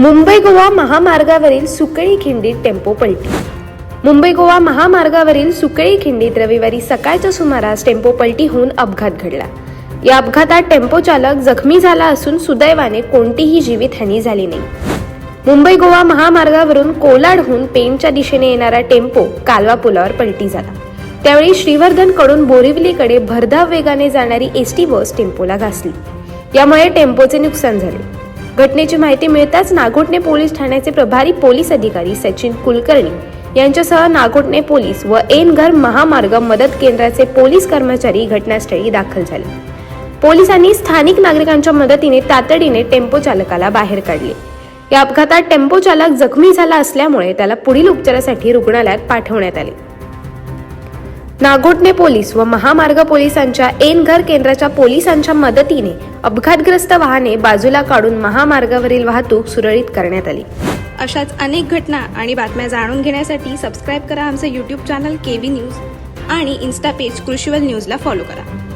मुंबई गोवा महामार्गावरील सुकळी खिंडीत टेम्पो पलटी. मुंबई गोवा महामार्गावरील सुकळी खिंडीत रविवारी सकाळच्या सुमारास टेम्पो पलटी होऊन अपघात घडला. या अपघातात टेम्पो चालक जखमी झाला असून सुदैवाने कोणतीही जीवितहानी झाली नाही. मुंबई गोवा महामार्गावरून कोलाडहून पेणच्या दिशेने येणारा टेम्पो कालवा पुलावर पलटी झाला. त्यावेळी श्रीवर्धनकडून बोरिवलीकडे भरधाव वेगाने जाणारी एस टी बस टेम्पोला घासली. यामुळे टेम्पोचे नुकसान झाले. घटनेची माहिती मिळताच नागोटणे पोलीस ठाण्याचे प्रभारी पोलीस अधिकारी सचिन कुलकर्णी यांच्यासह नागोटणे पोलीस व एन घर महामार्ग मदत केंद्राचे पोलीस कर्मचारी घटनास्थळी दाखल झाले. पोलिसांनी स्थानिक नागरिकांच्या मदतीने तातडीने टेम्पो चालकाला बाहेर काढले. या अपघातात टेम्पो चालक जखमी झाला असल्यामुळे त्याला पुढील उपचारासाठी रुग्णालयात पाठवण्यात आले. नागोटणे पोलीस व महामार्ग पोलिसांच्या एन घर केंद्राच्या पोलिसांच्या मदतीने अपघातग्रस्त वाहने बाजूला काढून महामार्गावरील वाहतूक सुरळीत करण्यात आली. अशाच अनेक घटना आणि बातम्या जाणून घेण्यासाठी सबस्क्राईब करा आमचे YouTube channel K V news आणि इन्स्टा पेज कृषीवल न्यूजला फॉलो करा.